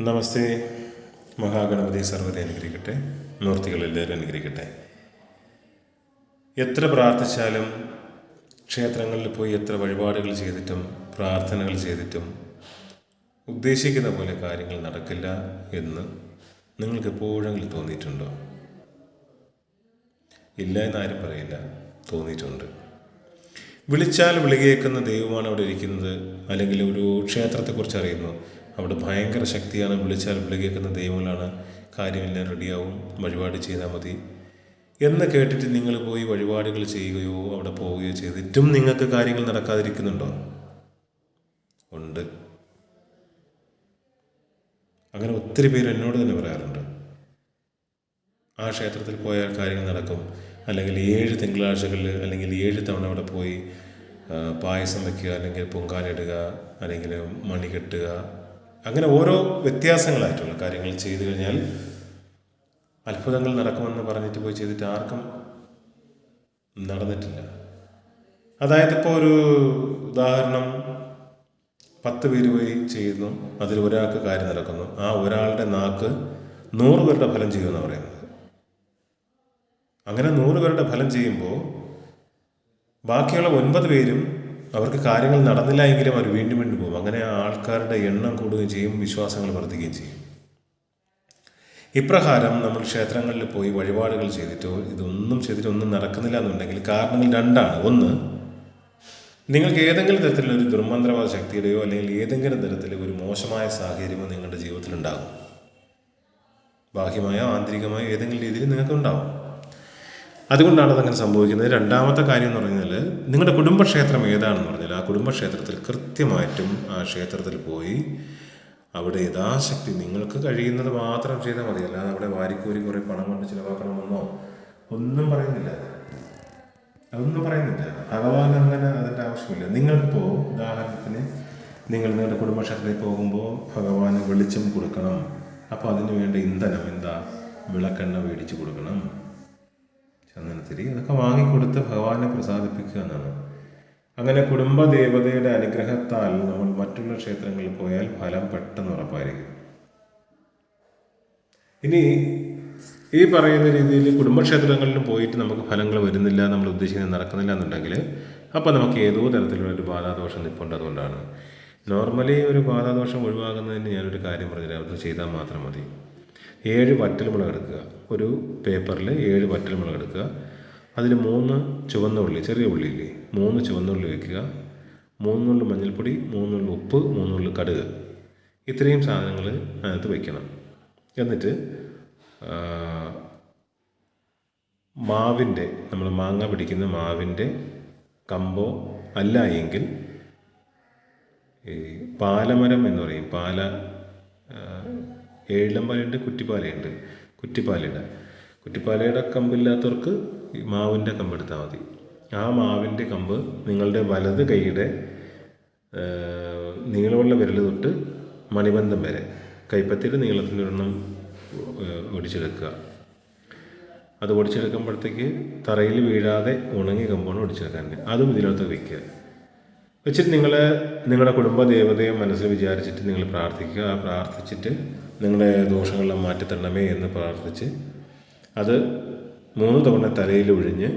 നമസ്തേ. മഹാഗണപതി സർവതെ അനുഗ്രഹിക്കട്ടെ. മൂർത്തികളെല്ലാവരും അനുഗ്രഹിക്കട്ടെ. എത്ര പ്രാർത്ഥിച്ചാലും ക്ഷേത്രങ്ങളിൽ പോയി എത്ര വഴിപാടുകൾ ചെയ്തിട്ടും പ്രാർത്ഥനകൾ ചെയ്തിട്ടും ഉദ്ദേശിക്കുന്ന പോലെ കാര്യങ്ങൾ നടക്കില്ല എന്ന് നിങ്ങൾക്ക് എപ്പോഴെങ്കിലും തോന്നിയിട്ടുണ്ടോ? ഇല്ല എന്നാരും പറയില്ല. തോന്നിയിട്ടുണ്ട്. വിളിച്ചാൽ വിളികേക്കുന്ന ദൈവമാണ് അവിടെ ഇരിക്കുന്നത്. അല്ലെങ്കിൽ ഒരു ക്ഷേത്രത്തെക്കുറിച്ച് അറിയുന്നു. അവിടെ ഭയങ്കര ശക്തിയാണ്. വിളിച്ചാൽ വിളികേക്കുന്ന ദൈവങ്ങളാണ്. കാര്യമെല്ലാം റെഡിയാവും. വഴിപാട് ചെയ്താൽ മതി. എന്ന് കേട്ടിട്ട് നിങ്ങൾ പോയി വഴിപാടുകൾ ചെയ്യുകയോ അവിടെ പോവുകയോ ചെയ്തിട്ടും നിങ്ങൾക്ക് കാര്യങ്ങൾ നടക്കാതിരിക്കുന്നുണ്ടോ? ഉണ്ട്. അങ്ങനെ ഒത്തിരി പേര് എന്നോട് തന്നെ പറയാറുണ്ട്. ആ ക്ഷേത്രത്തിൽ പോയാൽ കാര്യങ്ങൾ നടക്കും. അല്ലെങ്കിൽ ഏഴ് തിങ്കളാഴ്ചകളിൽ അല്ലെങ്കിൽ ഏഴ് തവണ അവിടെ പോയി പായസം വയ്ക്കുക അല്ലെങ്കിൽ പൊങ്കാലിടുക അല്ലെങ്കിൽ മണി കെട്ടുക. അങ്ങനെ ഓരോ വ്യത്യാസങ്ങളായിട്ടുള്ള കാര്യങ്ങൾ ചെയ്തു കഴിഞ്ഞാൽ അത്ഭുതങ്ങൾ നടക്കുമെന്ന് പറഞ്ഞിട്ട് പോയി ചെയ്തിട്ട് ആർക്കും നടന്നിട്ടില്ല. അതായത് ഇപ്പോൾ ഒരു ഉദാഹരണം പത്ത് പേര് പോയി ചെയ്യുന്നു അതിൽ ഒരാൾക്ക് കാര്യം നടക്കുന്നു. ആ ഒരാളുടെ നാക്ക് നൂറ് പേരുടെ ഫലം ചെയ്യുമെന്ന് പറയുന്നത്. അങ്ങനെ നൂറ് പേരുടെ ഫലം ചെയ്യുമ്പോൾ ബാക്കിയുള്ള ഒൻപത് പേരും അവർക്ക് കാര്യങ്ങൾ നടന്നില്ല എങ്കിലും അവർ വീണ്ടും വീണ്ടും പോകും. അങ്ങനെ ആൾക്കാരുടെ എണ്ണം കൂടുകയും ചെയ്യും വിശ്വാസങ്ങൾ വർദ്ധിക്കുകയും ചെയ്യും. ഇപ്രകാരം നമ്മൾ ക്ഷേത്രങ്ങളിൽ പോയി വഴിപാടുകൾ ചെയ്തിട്ടോ ഇതൊന്നും ചെയ്തിട്ട് ഒന്നും നടക്കുന്നില്ല എന്നുണ്ടെങ്കിൽ കാരണങ്ങൾ രണ്ടാണ്. ഒന്ന് നിങ്ങൾക്ക് ഏതെങ്കിലും തരത്തിലുള്ള ഒരു ദുർമന്ത്രവാദ ശക്തിയുടെയോ അല്ലെങ്കിൽ ഏതെങ്കിലും തരത്തിലെ ഒരു മോശമായ സാഹചര്യമോ നിങ്ങളുടെ ജീവിതത്തിൽ ഉണ്ടാകും. ബാഹ്യമായോ ആന്തരികമായോ ഏതെങ്കിലും രീതിയിൽ നിങ്ങൾക്ക് ഉണ്ടാവും അതുകൊണ്ടാണ് അതങ്ങനെ സംഭവിക്കുന്നത്. രണ്ടാമത്തെ കാര്യം എന്ന് പറഞ്ഞാൽ നിങ്ങളുടെ കുടുംബക്ഷേത്രം ഏതാണെന്ന് പറഞ്ഞാൽ ആ കുടുംബക്ഷേത്രത്തിൽ കൃത്യമായിട്ടും ആ ക്ഷേത്രത്തിൽ പോയി അവിടെ യഥാശക്തി നിങ്ങൾക്ക് കഴിയുന്നത് മാത്രം ചെയ്താൽ മതി. അല്ലാതെ അവിടെ വാരിക്കൂരി കുറേ പണം കൊണ്ട് ചിലവാക്കണമെന്നോ ഒന്നും പറയുന്നില്ല. അതൊന്നും പറയുന്നില്ല. ഭഗവാൻ അങ്ങനെ അതിന്റെ ആവശ്യമില്ല. നിങ്ങൾക്കിപ്പോൾ ഉദാഹരണത്തിന് നിങ്ങൾ നിങ്ങളുടെ കുടുംബക്ഷേത്രത്തിൽ പോകുമ്പോൾ ഭഗവാന് വെളിച്ചം കൊടുക്കണം. അപ്പോൾ അതിന് വേണ്ട ഇന്ധനം എന്താ? വിളക്കെണ്ണ മേടിച്ച് കൊടുക്കണം. ചന്ദനത്തിരി അതൊക്കെ വാങ്ങിക്കൊടുത്ത് ഭഗവാനെ പ്രസാദിപ്പിക്കുക എന്നാണ്. അങ്ങനെ കുടുംബ ദേവതയുടെ അനുഗ്രഹത്താൽ നമ്മൾ മറ്റുള്ള ക്ഷേത്രങ്ങളിൽ പോയാൽ ഫലം പെട്ടെന്ന് ഉറപ്പായിരിക്കും. ഇനി ഈ പറയുന്ന രീതിയിൽ കുടുംബക്ഷേത്രങ്ങളിലും പോയിട്ട് നമുക്ക് ഫലങ്ങൾ വരുന്നില്ല നമ്മൾ ഉദ്ദേശിക്കുന്നത് നടക്കുന്നില്ല എന്നുണ്ടെങ്കിൽ അപ്പോൾ നമുക്ക് ഏതോ തരത്തിലുള്ള ഒരു ബാധാദോഷം നിൽപ്പുണ്ട് അതുകൊണ്ടാണ് നോർമലി ഒരു ബാധാദോഷം ഒഴിവാകുന്നതിന് ഞാനൊരു കാര്യം പറഞ്ഞുതരാം. അത് ചെയ്താൽ മാത്രം മതി. ഏഴ് വറ്റൽമുളക് എടുക്കുക ഒരു പേപ്പറിൽ ഏഴ് വറ്റൽമുളക് എടുക്കുക അതിൽ മൂന്ന് ചുവന്ന ഉള്ളി ചെറിയ ഉള്ളിയില്ലേ? മൂന്ന് ചുവന്ന ഉള്ളി വയ്ക്കുക മൂന്നുള്ളി മഞ്ഞൾപ്പൊടി മൂന്നുള്ളി ഉപ്പ് മൂന്നുള്ളി കടുക്. ഇത്രയും സാധനങ്ങൾ അതിനകത്ത് വയ്ക്കണം എന്നിട്ട് മാവിന്റെ നമ്മൾ മാങ്ങ പിടിക്കുന്ന മാവിന്റെ കമ്പോ അല്ല എങ്കിൽ ഈ പാലമരം എന്ന് പറയും. പാല ഏഴിലമ്പാലുണ്ട് കുറ്റിപ്പാലയുണ്ട്. കുറ്റിപ്പാലയുടെ. കുറ്റിപ്പാലയുടെ കമ്പില്ലാത്തവർക്ക് മാവിന്റെ കമ്പ് എടുത്താൽ മതി. ആ മാവിന്റെ കമ്പ് നിങ്ങളുടെ വലത് കൈയുടെ നീളമുള്ള വിരൽ തൊട്ട് മണിബന്ധം വരെ കൈപ്പത്തിയുടെ നീളത്തിന്റെ ഒരെണ്ണം ഒടിച്ചെടുക്കുക. അത് ഒടിച്ചെടുക്കുമ്പോഴത്തേക്ക് തറയിൽ വീഴാതെ ഉണങ്ങിയ കമ്പാണ് ഒടിച്ചെടുക്കാൻ. അതും ഇതിനകത്ത് വയ്ക്കുക. വെച്ചിട്ട് നിങ്ങൾ നിങ്ങളുടെ കുടുംബ ദേവതയെ മനസ്സിൽ വിചാരിച്ചിട്ട് നിങ്ങൾ പ്രാർത്ഥിക്കുക. ആ പ്രാർത്ഥിച്ചിട്ട് നിങ്ങളുടെ ദോഷങ്ങളെ മാറ്റിത്തരണമേ എന്ന് പ്രാർത്ഥിച്ച് അത് മൂന്ന് തവണ തലയിൽ ഒഴിഞ്ഞ്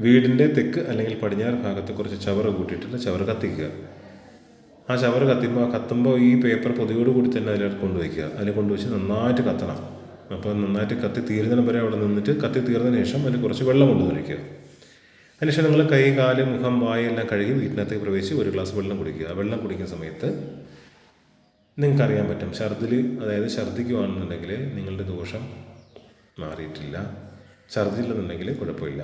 വീടിന്റെ തെക്ക് അല്ലെങ്കിൽ പടിഞ്ഞാറ് ഭാഗത്ത് കുറച്ച് ചവറ് കൂട്ടിയിട്ട് ചവറ് കത്തിക്കുക. ആ ചവറ് കത്തിക്കുമ്പോൾ കത്തുമ്പോൾ ഈ പേപ്പർ പൊതിയോട് കൂടി തന്നെ അതിലേക്ക് കൊണ്ടുവയ്ക്കുക. അതിൽ കൊണ്ടുവച്ച് നന്നായിട്ട് കത്തണം. അപ്പോൾ നന്നായിട്ട് കത്തി തീരുന്നിടം വരെ അവിടെ നിന്നിട്ട് കത്തി തീർന്നതിന് ശേഷം അതിൽ കുറച്ച് വെള്ളം കൊണ്ടുവരിക്കുക അതിനുശേഷം നിങ്ങൾ കൈ കാൽ മുഖം വായെല്ലാം കഴുകി വീട്ടിനകത്തേക്ക് പ്രവേശിച്ച് ഒരു ഗ്ലാസ് വെള്ളം കുടിക്കുക. വെള്ളം കുടിക്കുന്ന സമയത്ത് നിങ്ങൾക്കറിയാൻ പറ്റും ഛർദിൽ അതായത് ഛർദ്ദിക്കുകയാണെന്നുണ്ടെങ്കിൽ നിങ്ങളുടെ ദോഷം മാറിയിട്ടില്ല. ഛർദില്ലെന്നുണ്ടെങ്കിൽ കുഴപ്പമില്ല.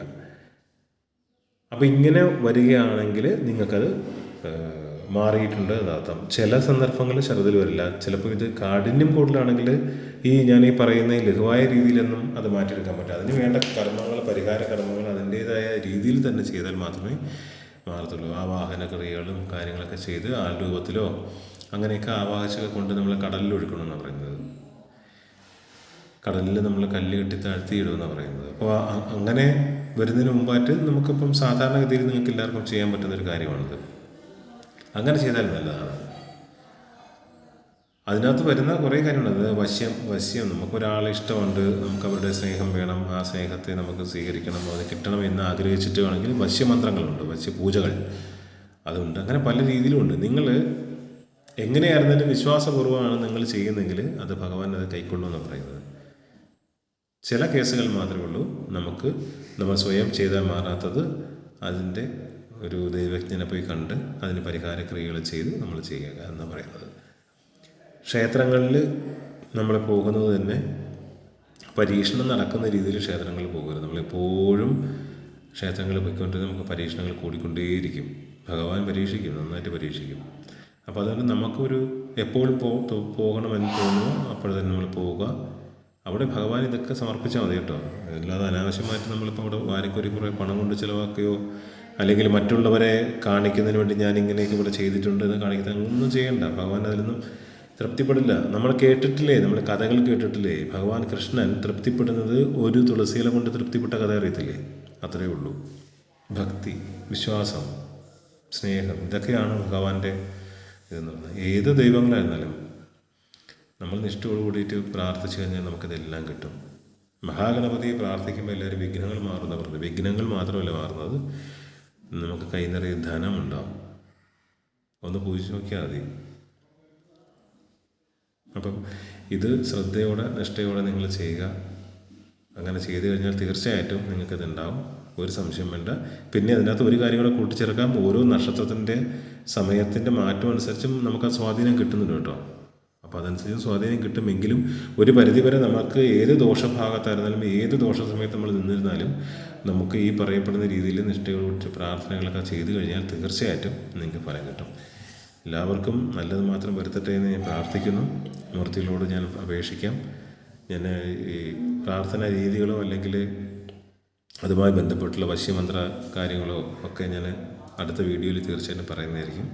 അപ്പോൾ ഇങ്ങനെ വരികയാണെങ്കിൽ നിങ്ങൾക്കത് മാറിയിട്ടുണ്ട് എന്നർത്ഥം ചില സന്ദർഭങ്ങളിൽ ഛർദിൽ വരില്ല. ചിലപ്പോൾ ഇത് കാഠിന്യം കൂടുതലാണെങ്കിൽ ഈ ഞാൻ ഈ പറയുന്ന ലഘുവായ രീതിയിലൊന്നും അത് മാറ്റിയെടുക്കാൻ പറ്റില്ല. അതിന് വേണ്ട കർമ്മങ്ങൾ പരിഹാര കർമ്മങ്ങൾ അതിന്റേതായ രീതിയിൽ തന്നെ ചെയ്താൽ മാത്രമേ മാറത്തുള്ളൂ. ആ വാഹന ക്രിയകളും കാര്യങ്ങളൊക്കെ ചെയ്ത് ആ രൂപത്തിലോ അങ്ങനെയൊക്കെ ആവാഹിച്ചൊക്കെ കൊണ്ട് നമ്മൾ കടലിൽ ഒഴുക്കണമെന്നാണ് പറയുന്നത്. കടലിൽ നമ്മൾ കല്ല് കെട്ടി താഴ്ത്തി ഇടുമെന്നാണ് പറയുന്നത്. അപ്പോൾ അങ്ങനെ വരുന്നതിന് മുമ്പായിട്ട് നമുക്കിപ്പം സാധാരണഗതിയിൽ നിങ്ങൾക്ക് എല്ലാവർക്കും ചെയ്യാൻ പറ്റുന്ന ഒരു കാര്യമാണിത്. അങ്ങനെ ചെയ്താൽ നല്ലതാണ്. അതിനകത്ത് വരുന്ന കുറേ കാര്യങ്ങളുണ്ട് അത് വശ്യം വശ്യം നമുക്കൊരാളെ ഇഷ്ടമുണ്ട് നമുക്ക് അവരുടെ സ്നേഹം വേണം ആ സ്നേഹത്തെ നമുക്ക് സ്വീകരിക്കണം അത് കിട്ടണം എന്ന് ആഗ്രഹിച്ചിട്ട് വേണമെങ്കിൽ വശ്യമന്ത്രങ്ങളുണ്ട് വശ്യപൂജകൾ അതുണ്ട്. അങ്ങനെ പല രീതിയിലുമുണ്ട് നിങ്ങൾ എങ്ങനെയായിരുന്നാലും വിശ്വാസപൂർവമാണ് നിങ്ങൾ ചെയ്യുന്നതെങ്കിൽ അത് ഭഗവാൻ അത് കൈക്കൊള്ളുമെന്ന് പറയുന്നത്. ചില കേസുകൾ മാത്രമേ ഉള്ളൂ. നമുക്ക് നമ്മൾ സ്വയം ചെയ്താൽ മാറാത്തത് അതിന്റെ ഒരു ദൈവജ്ഞനെ പോയി കണ്ട് അതിന് പരിഹാര ക്രിയകൾ ചെയ്ത് നമ്മൾ ചെയ്യുക എന്ന് പറയുന്നത്. ക്ഷേത്രങ്ങളിൽ നമ്മൾ പോകുന്നത് തന്നെ പരീക്ഷണം നടക്കുന്ന രീതിയിൽ ക്ഷേത്രങ്ങളിൽ പോകരുത്. നമ്മളെപ്പോഴും ക്ഷേത്രങ്ങളിൽ പോയിക്കൊണ്ടിരുന്ന നമുക്ക് പരീക്ഷണങ്ങൾ കൂടിക്കൊണ്ടേയിരിക്കും. ഭഗവാൻ പരീക്ഷിക്കും നന്നായിട്ട് പരീക്ഷിക്കും. അപ്പോൾ അതുകൊണ്ട് നമുക്കൊരു എപ്പോൾ പോ പോകണമെന്ന് തോന്നുമോ അപ്പോൾ തന്നെ നമ്മൾ പോവുക. അവിടെ ഭഗവാൻ ഇതൊക്കെ സമർപ്പിച്ചാൽ മതി കേട്ടോ. അല്ലാതെ അനാവശ്യമായിട്ട് നമ്മളിപ്പോൾ അവിടെ വാരിക്കൊരു കുറേ പണം കൊണ്ട് ചിലവാക്കുകയോ അല്ലെങ്കിൽ മറ്റുള്ളവരെ കാണിക്കുന്നതിന് വേണ്ടി ഞാൻ ഇങ്ങനെയൊക്കെ ഇവിടെ ചെയ്തിട്ടുണ്ട് എന്ന് കാണിക്കുന്നത് അങ്ങനൊന്നും ചെയ്യണ്ട. ഭഗവാൻ അതിലൊന്നും തൃപ്തിപ്പെടില്ല. നമ്മൾ കേട്ടിട്ടില്ലേ? നമ്മൾ കഥകൾ കേട്ടിട്ടില്ലേ? ഭഗവാൻ കൃഷ്ണൻ തൃപ്തിപ്പെടുന്നത് ഒരു തുളസിയില കൊണ്ട് തൃപ്തിപ്പെട്ട കഥ അറിയത്തില്ലേ? അത്രയേ ഉള്ളൂ. ഭക്തി വിശ്വാസം സ്നേഹം ഇതൊക്കെയാണ് ഭഗവാന്റെ ഇതെന്ന് പറയുന്നത് ഏത് ദൈവങ്ങളായിരുന്നാലും നമ്മൾ നിഷ്ഠയോട് കൂടിയിട്ട് പ്രാർത്ഥിച്ചു കഴിഞ്ഞാൽ നമുക്കിതെല്ലാം കിട്ടും. മഹാഗണപതിയെ പ്രാർത്ഥിക്കുമ്പോൾ എല്ലാവരും വിഘ്നങ്ങൾ മാറുന്ന പറഞ്ഞത് വിഘ്നങ്ങൾ മാത്രമല്ല മാറുന്നത്. നമുക്ക് കൈ നിറയെ ധനമുണ്ടാവും ഒന്ന് പൂജിച്ച് നോക്കിയാൽ മതി. അപ്പം ഇത് ശ്രദ്ധയോടെ നിഷ്ഠയോടെ നിങ്ങൾ ചെയ്യുക. അങ്ങനെ ചെയ്തു കഴിഞ്ഞാൽ തീർച്ചയായിട്ടും നിങ്ങൾക്കത് ഉണ്ടാവും ഒരു സംശയം വേണ്ട. പിന്നെ അതിനകത്ത് ഒരു കാര്യം കൂടെ കൂട്ടിച്ചേർക്കാം. ഓരോ നക്ഷത്രത്തിന്റെ സമയത്തിന്റെ മാറ്റം അനുസരിച്ചും നമുക്ക് ആ സ്വാധീനം കിട്ടുന്നുണ്ട് കേട്ടോ. അപ്പോൾ അതനുസരിച്ച് സ്വാധീനം കിട്ടുമെങ്കിലും ഒരു പരിധിവരെ നമുക്ക് ഏത് ദോഷഭാഗത്തായിരുന്നാലും ഏത് ദോഷ സമയത്ത് നമ്മൾ നിന്നിരുന്നാലും നമുക്ക് ഈ പറയപ്പെടുന്ന രീതിയിൽ നിഷ്ഠയോട് പ്രാർത്ഥനകളൊക്കെ ചെയ്തു കഴിഞ്ഞാൽ തീർച്ചയായിട്ടും നിങ്ങൾക്ക് ഫലം കിട്ടും. എല്ലാവർക്കും നല്ലത് മാത്രം വരുത്തട്ടെ എന്ന് ഞാൻ പ്രാർത്ഥിക്കുന്നു. മൂർത്തികളോട് ഞാൻ അപേക്ഷിക്കാം. ഞാൻ ഈ പ്രാർത്ഥന രീതികളോ അല്ലെങ്കിൽ അതുമായി ബന്ധപ്പെട്ടുള്ള വശ്യമന്ത്ര കാര്യങ്ങളോ ഒക്കെ ഞാൻ അടുത്ത വീഡിയോയിൽ തീർച്ചയായിട്ടും പറയുന്നതായിരിക്കും.